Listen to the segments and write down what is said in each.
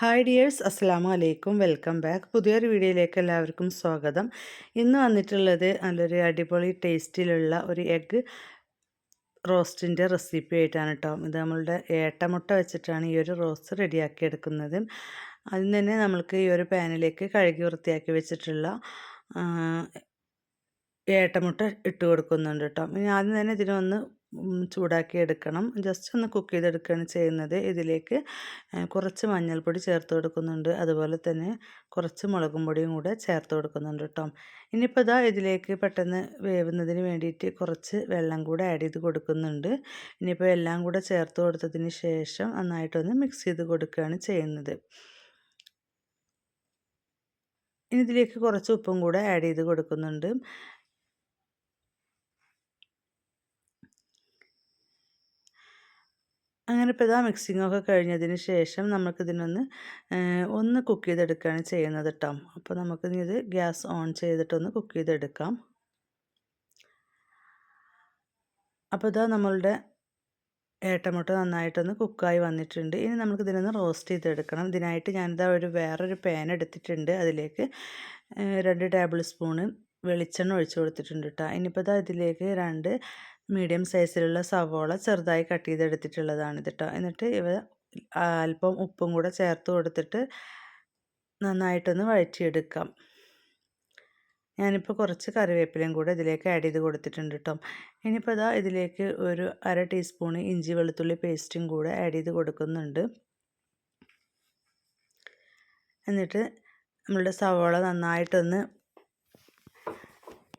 Hi dears അസ്സാം വലൈക്കും welcome back പുതിയൊരു വീഡിയോയിലേക്ക് എല്ലാവർക്കും സ്വാഗതം. ഇന്ന് വന്നിട്ടുള്ളത് നല്ലൊരു അടിപൊളി ടേസ്റ്റിലുള്ള ഒരു എഗ്ഗ് റോസ്റ്റിന്റെ റെസിപ്പി ആയിട്ടാണ് കേട്ടോ ഇത് നമ്മളുടെ ഏട്ടമുട്ട വെച്ചിട്ടാണ് ഈ ഒരു റോസ്റ്റ് റെഡിയാക്കി എടുക്കുന്നത് അതിന് തന്നെ നമ്മൾക്ക് ഈ ഒരു പാനിലേക്ക് കഴുകി വൃത്തിയാക്കി വെച്ചിട്ടുള്ള ഏട്ടമുട്ട ഇട്ട് കൊടുക്കുന്നുണ്ട് കേട്ടോ ഇനി ആദ്യം തന്നെ ഇതിനൊന്ന് ചൂടാക്കി എടുക്കണം. ജസ്റ്റ് ഒന്ന് കുക്ക് ചെയ്തെടുക്കുകയാണ് ചെയ്യുന്നത്. ഇതിലേക്ക് കുറച്ച് മഞ്ഞൾപ്പൊടി ചേർത്ത് കൊടുക്കുന്നുണ്ട്. അതുപോലെ തന്നെ കുറച്ച് മുളകും പൊടിയും കൂടെ ചേർത്ത് കൊടുക്കുന്നുണ്ട് കേട്ടോ. ഇനിയിപ്പോൾ ഇതാ ഇതിലേക്ക് പെട്ടെന്ന് വേവുന്നതിന് വേണ്ടിയിട്ട് കുറച്ച് വെള്ളം കൂടെ ആഡ് ചെയ്ത് കൊടുക്കുന്നുണ്ട്. ഇനിയിപ്പോൾ എല്ലാം കൂടെ ചേർത്ത് കൊടുത്തതിന് ശേഷം നന്നായിട്ടൊന്ന് മിക്സ് ചെയ്ത് കൊടുക്കുകയാണ് ചെയ്യുന്നത്. ഇനി ഇതിലേക്ക് കുറച്ച് ഉപ്പും കൂടെ ആഡ് ചെയ്ത് കൊടുക്കുന്നുണ്ട്. അങ്ങനെ ഇപ്പോൾ ഇതാ മിക്സിങ്ങൊക്കെ കഴിഞ്ഞതിന് ശേഷം നമുക്കിതിനൊന്ന് ഒന്ന് കുക്ക് ചെയ്തെടുക്കുകയാണ് ചെയ്യുന്നത് കേട്ടോ അപ്പോൾ നമുക്കിനി ഇത് ഗ്യാസ് ഓൺ ചെയ്തിട്ടൊന്ന് കുക്ക് ചെയ്തെടുക്കാം. അപ്പോൾ ഇതാ നമ്മളുടെ ഏട്ടമുട്ട നന്നായിട്ടൊന്ന് കുക്കായി വന്നിട്ടുണ്ട്. ഇനി നമുക്ക് ഇതിനൊന്ന് റോസ്റ്റ് ചെയ്തെടുക്കണം. ഇതിനായിട്ട് ഞാനിതാ ഒരു വേറൊരു പാൻ എടുത്തിട്ടുണ്ട്. അതിലേക്ക് രണ്ട് ടേബിൾ സ്പൂണ് വെളിച്ചെണ്ണ ഒഴിച്ചു കൊടുത്തിട്ടുണ്ട് കേട്ടോ ഇനിയിപ്പോൾ ഇതാ ഇതിലേക്ക് രണ്ട് മീഡിയം സൈസിലുള്ള സവോള ചെറുതായി കട്ട് ചെയ്തെടുത്തിട്ടുള്ളതാണ് കേട്ടോ എന്നിട്ട് ഇവ അല്പം ഉപ്പും കൂടെ ചേർത്ത് കൊടുത്തിട്ട് നന്നായിട്ടൊന്ന് വഴറ്റിയെടുക്കാം. ഞാനിപ്പോൾ കുറച്ച് കറിവേപ്പിലയും കൂടെ ഇതിലേക്ക് ആഡ് ചെയ്ത് കൊടുത്തിട്ടുണ്ട് കേട്ടോ ഇനിയിപ്പോൾ ഇതാ ഇതിലേക്ക് ഒരു അര ടീസ്പൂൺ ഇഞ്ചി വെളുത്തുള്ളി പേസ്റ്റും കൂടെ ആഡ് ചെയ്ത് കൊടുക്കുന്നുണ്ട്. എന്നിട്ട് നമ്മളുടെ സവോള നന്നായിട്ടൊന്ന്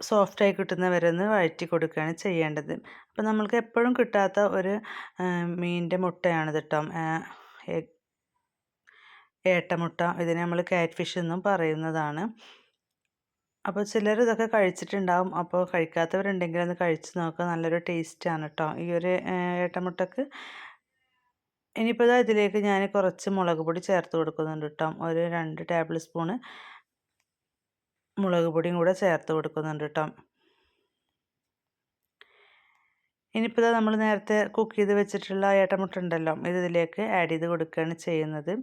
സോഫ്റ്റായി കിട്ടുന്ന വരെ ഒന്ന് വഴറ്റി കൊടുക്കുകയാണ് ചെയ്യേണ്ടത്. അപ്പോൾ നമ്മൾക്ക് എപ്പോഴും കിട്ടാത്ത ഒരു മീനിന്റെ മുട്ടയാണ് കേട്ടോ ഏട്ടമുട്ട. ഇതിനെ നമ്മൾ കാറ്റ് ഫിഷ് എന്നും പറയുന്നതാണ്. അപ്പോൾ ചിലർ ഇതൊക്കെ കഴിച്ചിട്ടുണ്ടാവും. അപ്പോൾ കഴിക്കാത്തവരുണ്ടെങ്കിൽ ഒന്ന് കഴിച്ച് നോക്കുക. നല്ലൊരു ടേസ്റ്റാണ് കേട്ടോ ഈ ഒരു ഏട്ടമുട്ടക്ക് ഇനിയിപ്പോൾ ഇതാ ഇതിലേക്ക് ഞാൻ കുറച്ച് മുളക് പൊടി ചേർത്ത് കൊടുക്കുന്നുണ്ട് കേട്ടോ ഒരു രണ്ട് ടേബിൾ സ്പൂണ് മുളക് പൊടിയും കൂടെ ചേർത്ത് കൊടുക്കുന്നുണ്ട് കേട്ടോ. ഇനിയിപ്പോൾ നമ്മൾ നേരത്തെ കുക്ക് ചെയ്ത് വെച്ചിട്ടുള്ള ഏട്ടമുട്ട ഉണ്ടല്ലോ ഇത് ഇതിലേക്ക് ആഡ് ചെയ്ത് കൊടുക്കുകയാണ് ചെയ്യുന്നത്.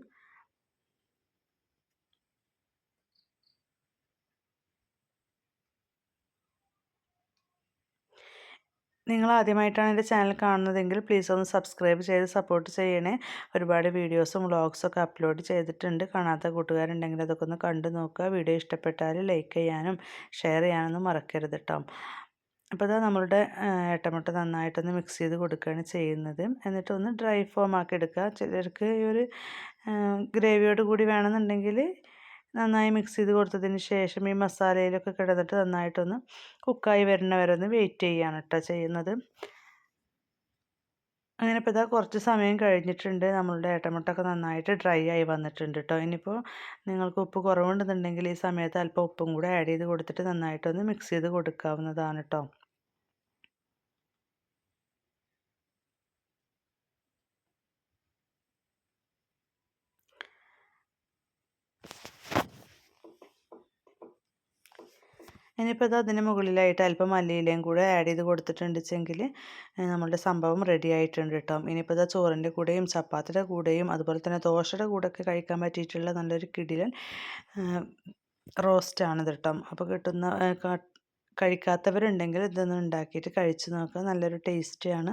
നിങ്ങൾ ആദ്യമായിട്ടാണ് എന്റെ ചാനൽ കാണുന്നതെങ്കിൽ പ്ലീസ് ഒന്ന് സബ്സ്ക്രൈബ് ചെയ്ത് സപ്പോർട്ട് ചെയ്യണേ. ഒരുപാട് വീഡിയോസും വ്ളോഗ്സൊക്കെ അപ്ലോഡ് ചെയ്തിട്ടുണ്ട്. കാണാത്ത കൂട്ടുകാരുണ്ടെങ്കിൽ അതൊക്കെ ഒന്ന് കണ്ടു നോക്കുക. വീഡിയോ ഇഷ്ടപ്പെട്ടാൽ ലൈക്ക് ചെയ്യാനും ഷെയർ ചെയ്യാനൊന്നും മറക്കരുത് കേട്ടോ അപ്പോൾ ഇതാ നമ്മളുടെ ഏട്ടമുട്ട നന്നായിട്ടൊന്ന് മിക്സ് ചെയ്ത് കൊടുക്കുകയാണ് ചെയ്യുന്നത്. എന്നിട്ടൊന്ന് ഡ്രൈ ഫോം ആക്കി എടുക്കുക. ചിലർക്ക് ഈ ഒരു ഗ്രേവിയോട് കൂടി വേണമെന്നുണ്ടെങ്കിൽ നന്നായി മിക്സ് ചെയ്ത് കൊടുത്തതിന് ശേഷം ഈ മസാലയിലൊക്കെ കിടന്നിട്ട് നന്നായിട്ടൊന്ന് കുക്കായി വരുന്ന വരെ ഒന്ന് വെയിറ്റ് ചെയ്യാണ് കേട്ടോ ചെയ്യുന്നത്. അങ്ങനെ ഇപ്പോൾ ഇതാ കുറച്ച് സമയം കഴിഞ്ഞിട്ടുണ്ട്. നമ്മളുടെ ഏട്ടമുട്ടൊക്കെ നന്നായിട്ട് ഡ്രൈ ആയി വന്നിട്ടുണ്ട് കേട്ടോ ഇനിയിപ്പോൾ നിങ്ങൾക്ക് ഉപ്പ് കുറവുണ്ടെന്നുണ്ടെങ്കിൽ ഈ സമയത്ത് അല്പം ഉപ്പും കൂടെ ആഡ് ചെയ്ത് കൊടുത്തിട്ട് നന്നായിട്ടൊന്ന് മിക്സ് ചെയ്ത് കൊടുക്കാവുന്നതാണ് കേട്ടോ ഇനിയിപ്പോൾ ഇത് അതിന് മുകളിലായിട്ട് അല്പം മല്ലിയിലയും കൂടെ ആഡ് ചെയ്ത് കൊടുത്തിട്ടുണ്ടെങ്കിൽ നമ്മളുടെ സംഭവം റെഡി ആയിട്ടുണ്ട് കേട്ടോ. ഇനിയിപ്പോൾ ഇതാ ചോറിന്റെ കൂടെയും ചപ്പാത്തിയുടെ കൂടെയും അതുപോലെ തന്നെ ദോശയുടെ കൂടെയൊക്കെ കഴിക്കാൻ പറ്റിയിട്ടുള്ള നല്ലൊരു കിടിലൻ റോസ്റ്റാണ് ഇത് കേട്ടോ. അപ്പോൾ കിട്ടുന്ന കഴിക്കാത്തവരുണ്ടെങ്കിൽ ഇതൊന്ന് ഉണ്ടാക്കിയിട്ട് കഴിച്ച് നോക്കുക. നല്ലൊരു ടേസ്റ്റിയാണ്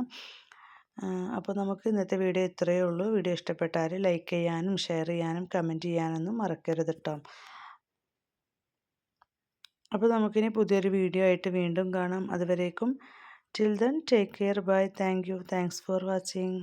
അപ്പോൾ നമുക്ക് ഇന്നത്തെ വീഡിയോ ഇത്രയേ ഉള്ളൂ. വീഡിയോ ഇഷ്ടപ്പെട്ടാൽ ലൈക്ക് ചെയ്യാനും ഷെയർ ചെയ്യാനും കമന്റ് ചെയ്യാനൊന്നും മറക്കരുത് കേട്ടോ. അപ്പോൾ നമുക്കിനി പുതിയൊരു വീഡിയോ ആയിട്ട് വീണ്ടും കാണാം. അതുവരേക്കും till then take care bye. Thank you. Thanks for watching.